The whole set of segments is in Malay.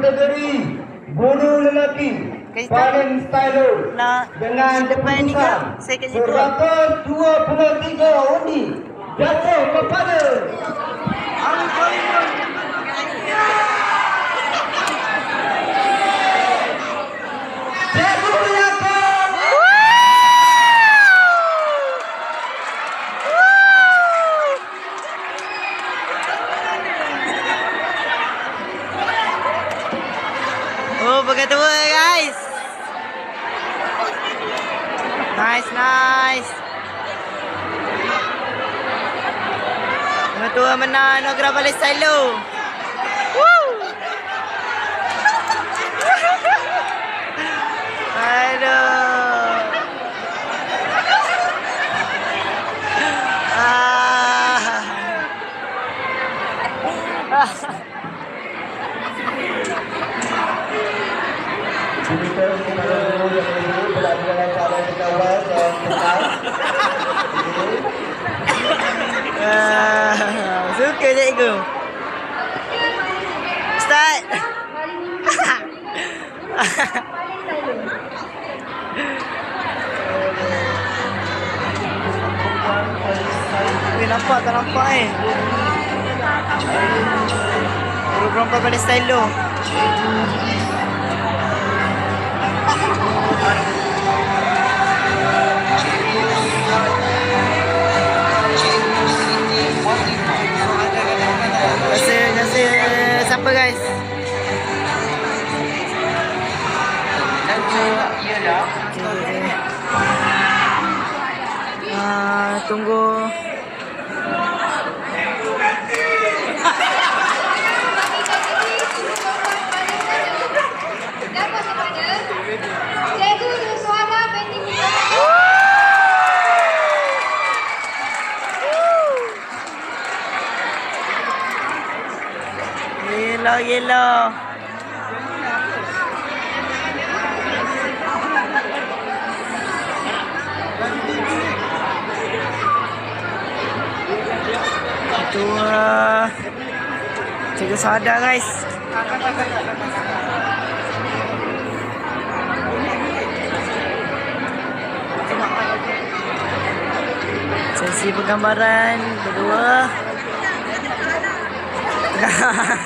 kategori guru lelaki. Paling stylo Nak dengan depan ni keputusan Saya kat situ. beratus 23 undi. Jatuh kepada Cikgu Oh, berketua guys. Nice, nice. Berketua menang anugerah balik silo. Aduh. Ah. Kita kepada guru yang guru berada dalam kawal dan tenang. Ah, suka cikgu. Start. Weh nampak tak nampak eh. Perempuan pada style tu. Ah, tunggu. Dapat kepada Cikgu Yuswana binti Musa Yellow, yellow. Uh, Cikgu sadar guys Sesi penggambaran berdua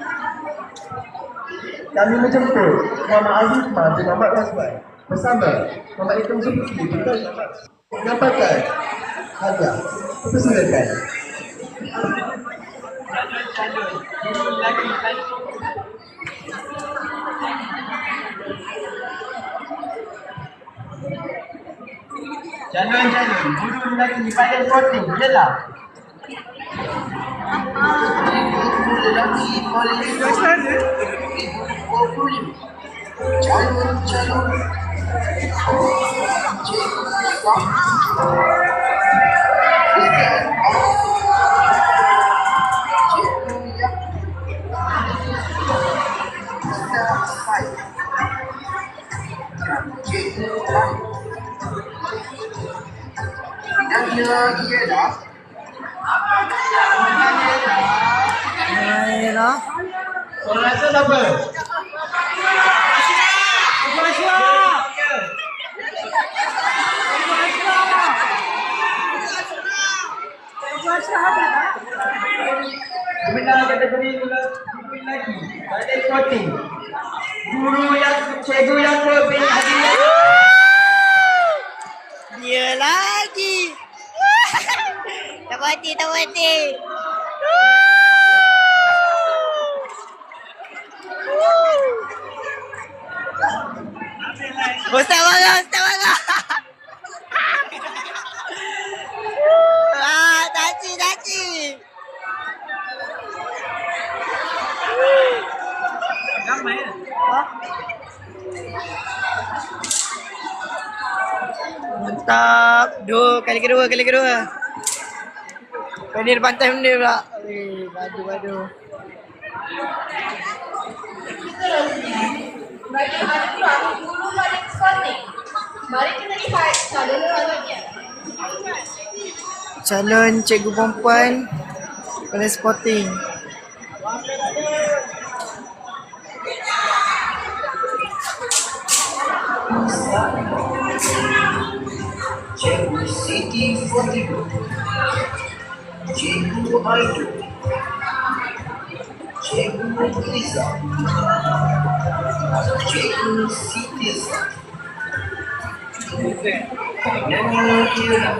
Kami menjemput Muhammad Aziz Mas dan Muhammad Razban bersama. Muhammad Ikram Zulkifli untuk menyampaikan hadiah. Persilakan. Jalan-jalan, guru lelaki badan voting, ialah Guru lelaki paling Calon-calon Dan dia ialah Ayolah. Soalan rasa siapa? Pemenang kategori guru lelaki Badan voting Guru yang Cikgu Yaakob bin Hadi Dia lagi. tak mati, tak mati. Ustaz marah, Mantap. Dua kali kedua, kali kedua. Depan time dia pula. Kita rasanya bagi anugerah guru paling cantik. Mari kita lihat calon calonnya. Calon cikgu perempuan pada sporting. Cikgu Aidu Cikgu Liza Cikgu Siti Zah Nyanyi Ira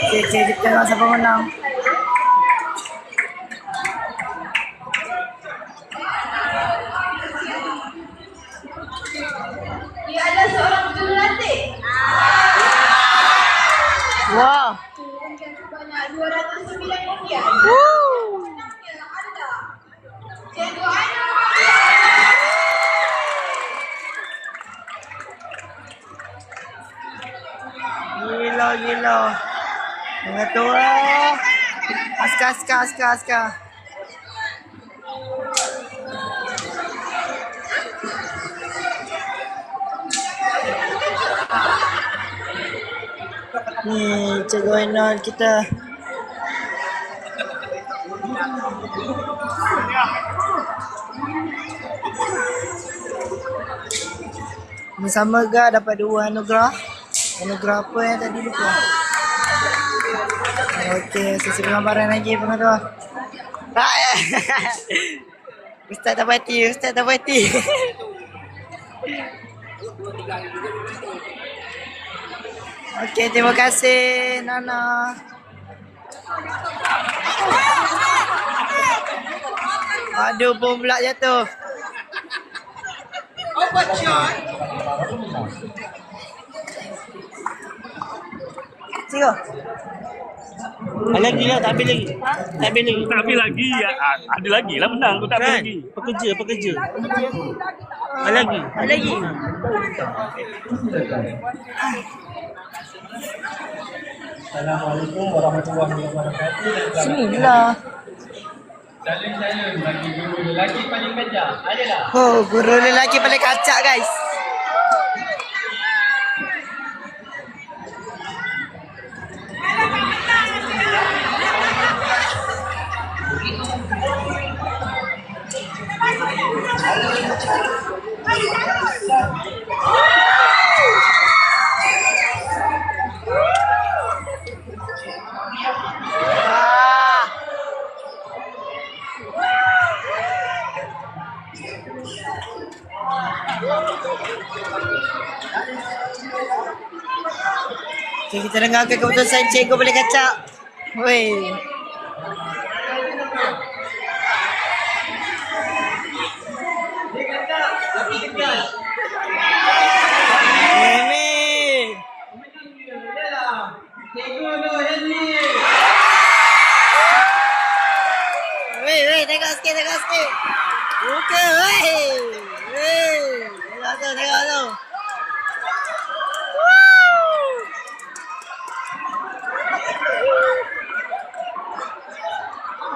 Okay, okay, kita tengok siapa menang. Dia adalah seorang jurulatih. Wah. Turunkan sebanyak 209 rupiah. Woo. Menangnya adalah Cikgu Aina Gila, gila. Tu lah. Aska, aska, aska, aska. Ni, Cikgu Ainul kita. Ni sama ke dapat dua anugerah? Anugerah apa yang tadi lupa? Okey, sesi penggambaran lagi pengatua. Tak. Ustaz tak pati, Ustaz tak pati. Okey, terima kasih Nana. Aduh, bom pula jatuh. Tengok. Ah, lagi lah, tak habis lagi. Tak habis lagi. Tak habis lagi. Ah, Ada lagi lah menang. Kau tak habis Kan? lagi. Pekerja, pekerja. Ah, lagi. Ada lagi. Assalamualaikum warahmatullahi wabarakatuh dan selamat Bismillah. Calon-calon bagi guru lelaki paling kejam adalah Oh, guru lelaki paling kacak guys. Okay, kita dengarkan keputusan cikgu boleh kacak. Weh. Mimi. Weh, weh, tengok sikit, tengok sikit. Buka, weh. Weh. Tengok tu, tengok tu.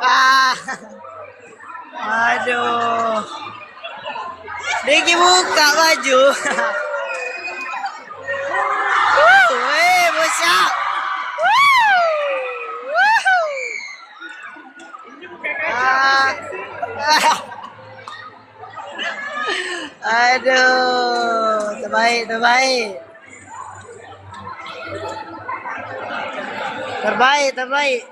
Ah. Aduh. Dia pergi buka baju. Woo, Weh, bosyak. Woo. Woo. Ah. Aduh, terbaik, terbaik. Terbaik, terbaik.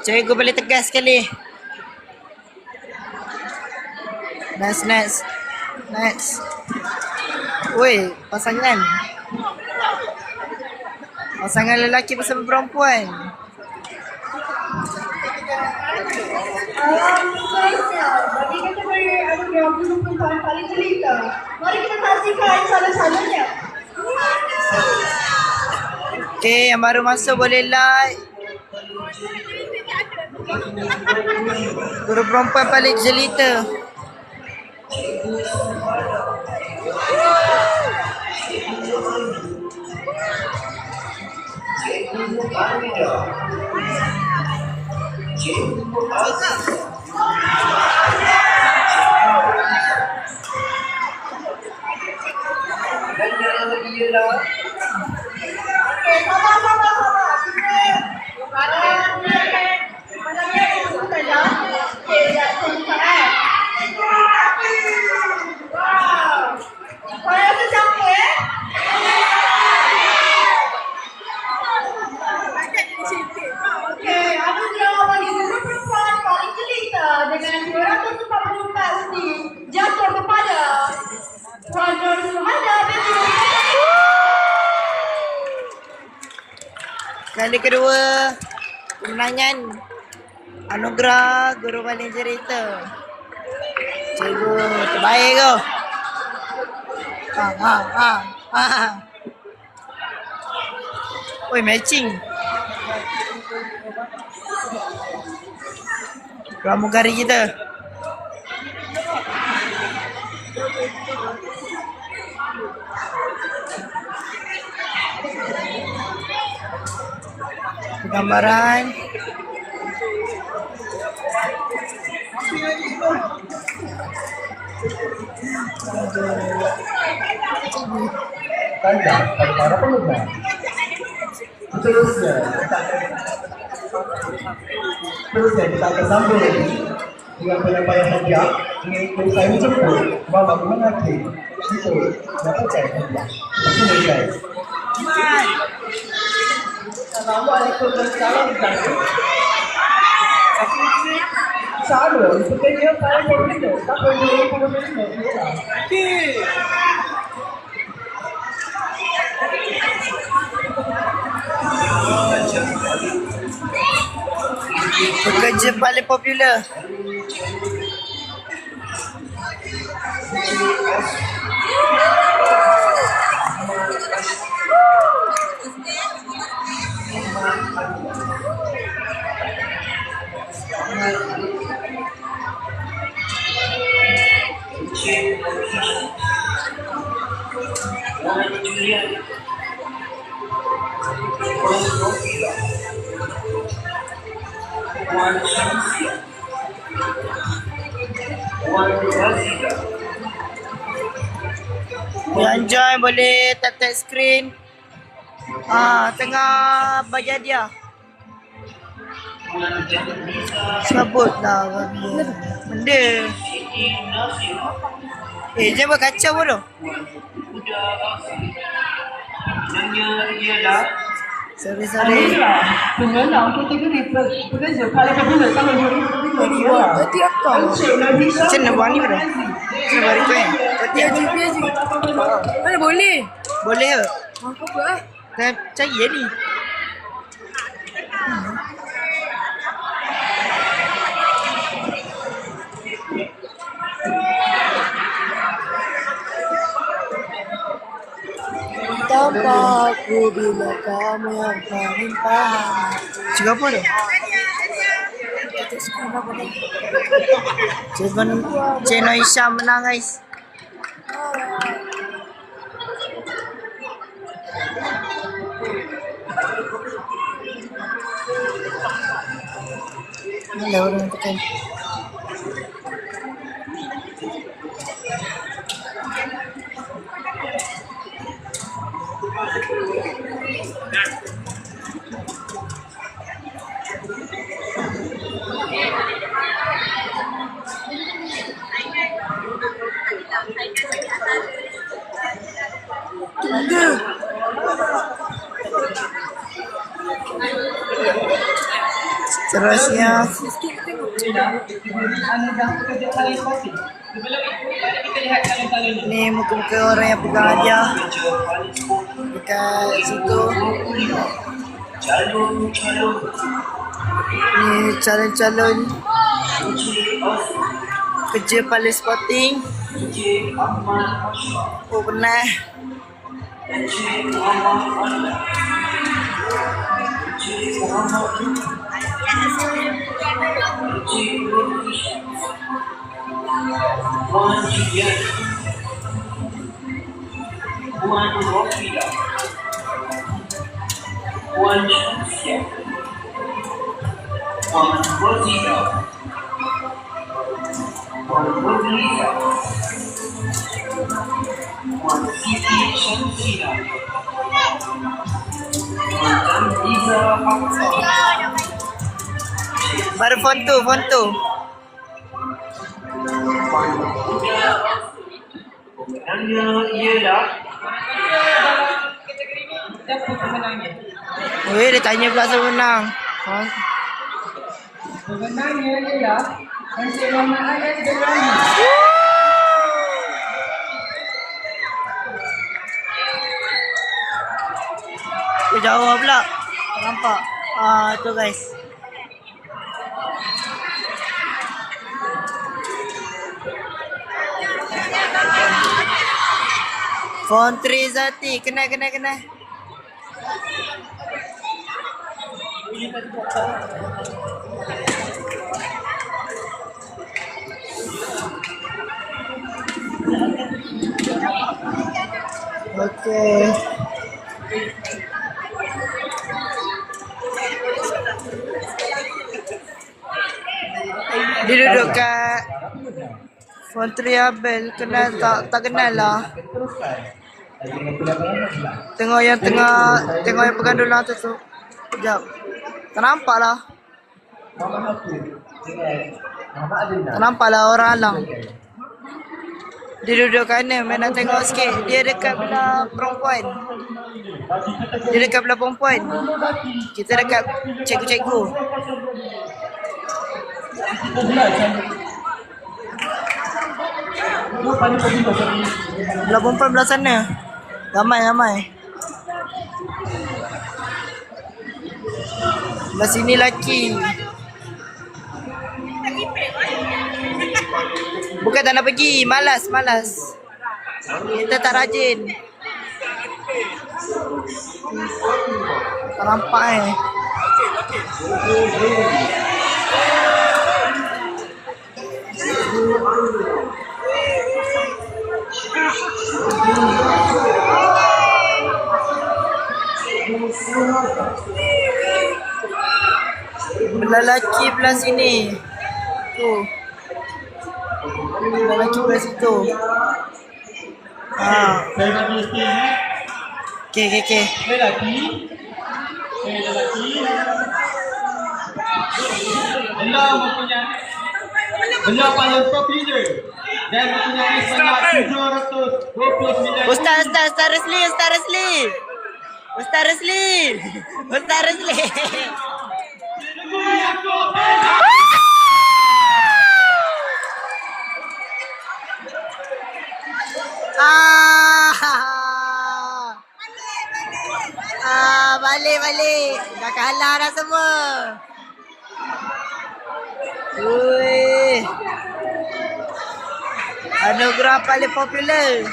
Cikgu boleh tegas sekali. Next, next. Next. Woi, pasangan. Pasangan lelaki bersama perempuan. Mari kita saksikan calon-calonnya. Okay, yang baru masuk boleh like. Guru perempuan paling jelita. Dan yang ialah Okey, sabar, sabar, sabar. Kita pada pada dia dulu saja. Okey, dah selesai eh. Wow. Kau rasa siapa eh? Okey, aku telah bagi guru perempuan paling jelita dengan 244 undi jatuh kepada Tuan Nur Suhada binti Kali kedua kemenangan anugerah guru paling cerita. Cikgu terbaik kau. Ha ha ha ha. Oi matching. Pramugari kita. Gambaran. tanda pada para penggemar. Seterusnya, seterusnya kita akan sambung dengan penyampaian hadiah mengikut saya menjemput Mama mengakhiri itu dapatkan hadiah. Terima kasih. Assalamualaikum warahmatullahi wabarakatuh. Sama, sepertinya saya berbeda. Tak perlu berbeda. Pekerja paling popular. Encik Nafisa. Join boleh tap tap screen. Ah, tengah. Wan Janita. Sebutlah benda. Eh, jangan buat kacau pun tu. Sorry, sorry. Pengenang kategori pekerja paling popular tahun 2023 ialah Encik Nabisa Macam mana buat ni pada? Macam mana buat request? Kau Mana boleh? Boleh ke? Buat. Saya cari je ni. Tanpa aku bila kamu yang paling paham. Cakap apa tu? Cik Noisha menang guys. Mana orang tekan? Seterusnya ni muka-muka orang yang pegang sepuluh. dekat situ. Calon-calon Ni calon-calon kerja paling sporting. Oh Anwar. Encik Muhammad Puan Julian. Puan Rofida. Puan Syamsia. Puan Rosida. Puan Nurliza. Puan Siti Syamsia. Puan Liza Hamza. Baru phone tu, phone tu. Pemenangnya ialah Kategori ni? Weh, dia tanya pula siapa menang. Ha? Pemenangnya ialah Encik Muhammad Ayat Derani. Dia jawab pula. Nampak. Ah, tu guys. Phone Zati. Kena, kena, kena. Okay. Dia duduk kat Fontri Abel Kenal tak? Tak kenal lah Tengok yang tengah Tengok yang pegandulan tu tu. Sekejap. Tak nampak lah. Muhammad Hafiz dengan Muhammad Adina. Tak nampak lah orang halang Dia duduk kat mana Main nak tengok sikit. Dia dekat belah perempuan. Dia dekat belah perempuan. Kita dekat cikgu-cikgu Belah perempuan belah sana. Ramai ramai. Belah sini lelaki. Bukan tak nak pergi. Malas malas. Kita tak rajin. Tak nampak eh Belah lelaki belah sini. Tu. Belah lelaki belah situ. Ha. Saya bagi isteri ni. Okay okay okay Lelaki. Lelaki. Beliau mempunyai Beliau paling popular dan mempunyai sebanyak 729 Ustaz Ustaz Ustaz Resli Ustaz Resli Ustaz Resli Ustaz Resli Ah. Ah, balik balik. Dah kalah dah semua. Ui. Anugerah paling popular.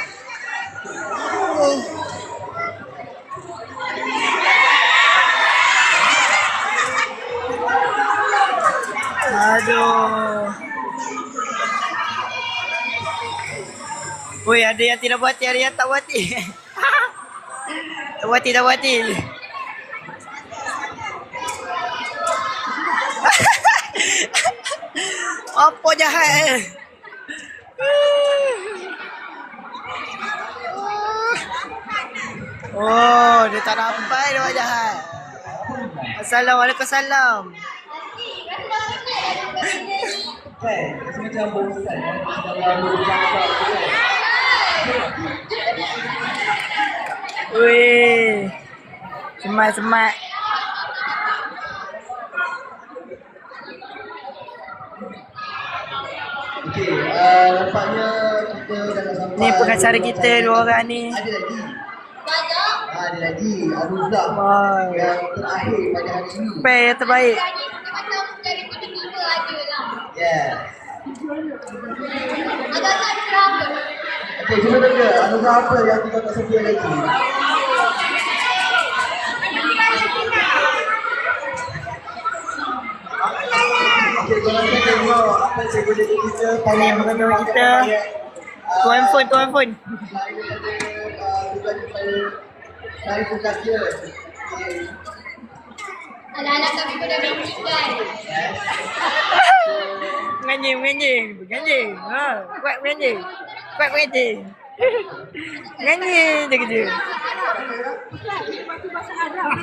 Aduh. Woi, ada yang tidak buati, ada yang tak buati. tak buati, tak buati. Apa jahat eh? Oh, dia tak nampak dia buat jahat. Assalamualaikum salam. Kan? Macam bosan kan? Kalau bercakap tu kan? Weh. Semat semat. Okey, uh, nampaknya kita dah nak sampai. Ni pengacara kita dua orang ni. Ada lagi. Ah, ada lagi. Aruzah. Wah. Yang terakhir pada hari ini. Pair yang terbaik. Yeah. Okey, cuba tengok anugerah apa yang kita tak sedia lagi. Cikgu kita Tanya yang pengajar kita. Tuan phone, tuan phone. Saya bukan dia. Anak-anak kami pada mencingkan. Menganjing, menganjing. Menganjing. Ha, kuat menganjing. Kuat menganjing. Menganjing je kerja.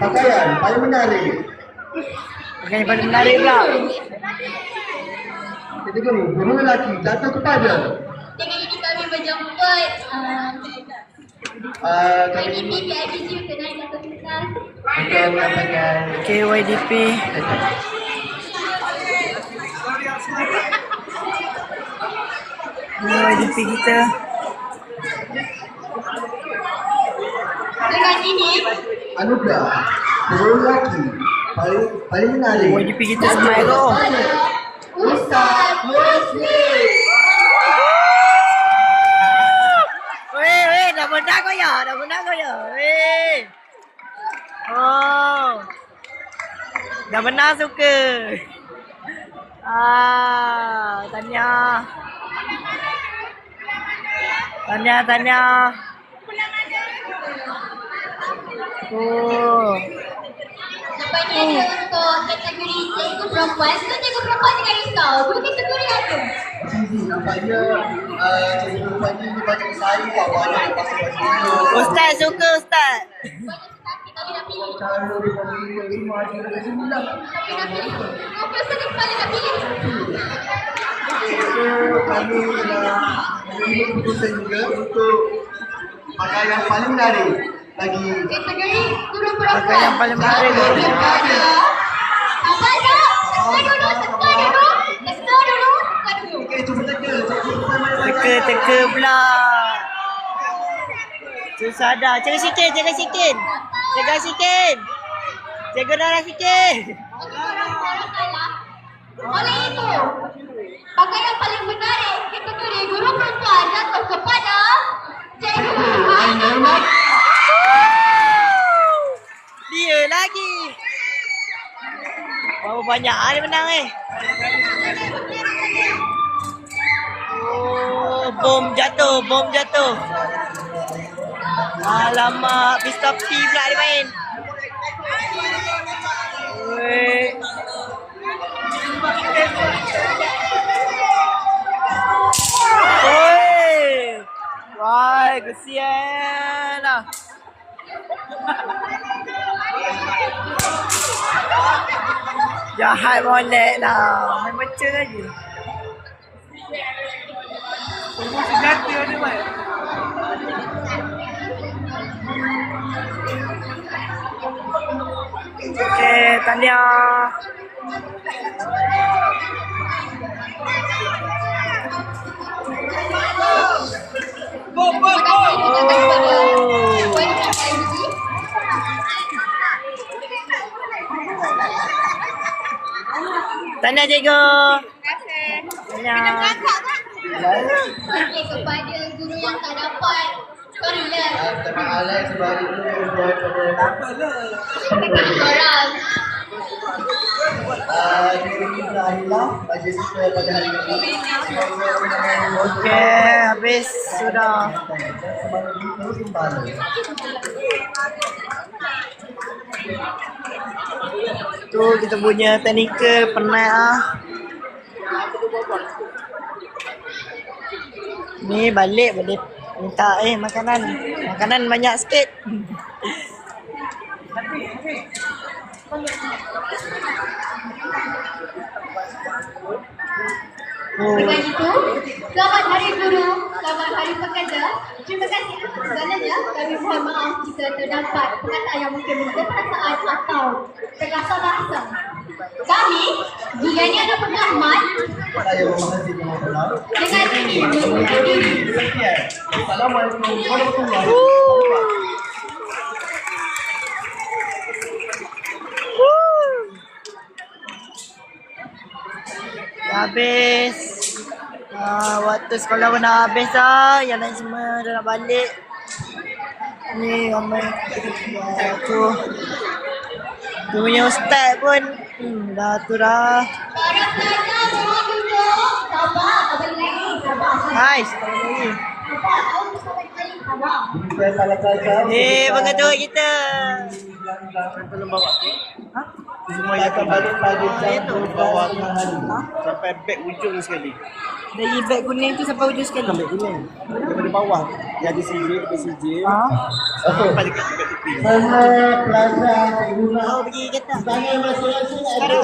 Pakaian paling menarik. Yang paling menarik pula. Kita guru, guru lelaki jatuh kepada Dengan ini kami berjemput uh, uh, PIBG untuk naik satu kelas. untuk menyampaikan KYDP. KYDP kita. Dengan ini, anugerah guru lelaki paling paling menarik. KYDP kita smile tu. Ustaz Muslim. Weh, weh, dah menang kau ya? Dah menang kau ya? Weh. Oh. Dah menang suka. Ah, Tanya. Tanya, Tanya. Oh. Ni ada untuk kategori cikgu perempuan. Sebab cikgu perempuan dengan risau. Dua kategori ada. Sisi nampaknya uh, cikgu pagi ni banyak pasal-pasal Ustaz suka Ustaz. Kami nak pilih. cara dia memilih lima juga keputusan untuk pakaian yang paling menarik bagi Kategori guru perempuan. Pakaian yang paling menarik. Ada. Apa ada? Teka dulu, teka dulu. Teka dulu, teka dulu. Okay, cuba teka. Cuba Teka-teka pula. Susah dah. Jaga sikit, jaga sikit. Jaga sikit. Jaga darah sikit. Oleh itu, pakaian yang paling menarik kategori guru perempuan jatuh kepada Cikgu Dia lagi. Berapa banyak ah dia menang eh. Oh, bom jatuh, bom jatuh. Alamak, Mr. P pula dia main. Weh. Wah, kesian lah. Jahat molek lah. Main baca lagi. Sejati ada mai. Okay, Tania. Tanya cikgu. Tanya. Okey, kepada guru yang tak dapat Okay, habis sudah. Tu kita punya teknikal penat ah. Ni balik boleh minta eh makanan. Makanan banyak sikit. Oh. Dengan itu, selamat hari guru, selamat hari pekerja. Terima kasih atas segalanya. Kami mohon maaf jika terdapat perkataan yang mungkin mengubah perasaan atau terasa bahasa. Kami, jika ini ada Saya memahami dengan ini mengucapkan diri. Assalamualaikum warahmatullahi wabarakatuh. Habis. Ah, waktu sekolah pun dah habis dah. Yang lain semua dah nak balik. Ni ramai. Ya, tu. Tu punya ustaz pun. Hmm, dah tu dah. Tak balik lagi. Sabar. sabar. Nice. Sekali lagi. Sabar, tahu tak balik lagi. Sabar. Demikian salah kata. Eh, pengetua kita. Ha? Semua yang akan balik pada jam. 12 tengah hari. Sampai back ujung sekali. Dari beg kuning tu sampai ujung sekali. Sampai kuning. Daripada bawah. Dia ada CJ, ada CJ. Ha? Sampai dekat dekat tepi. Semua pelajar Oh, pergi kereta. tangan masing-masing ada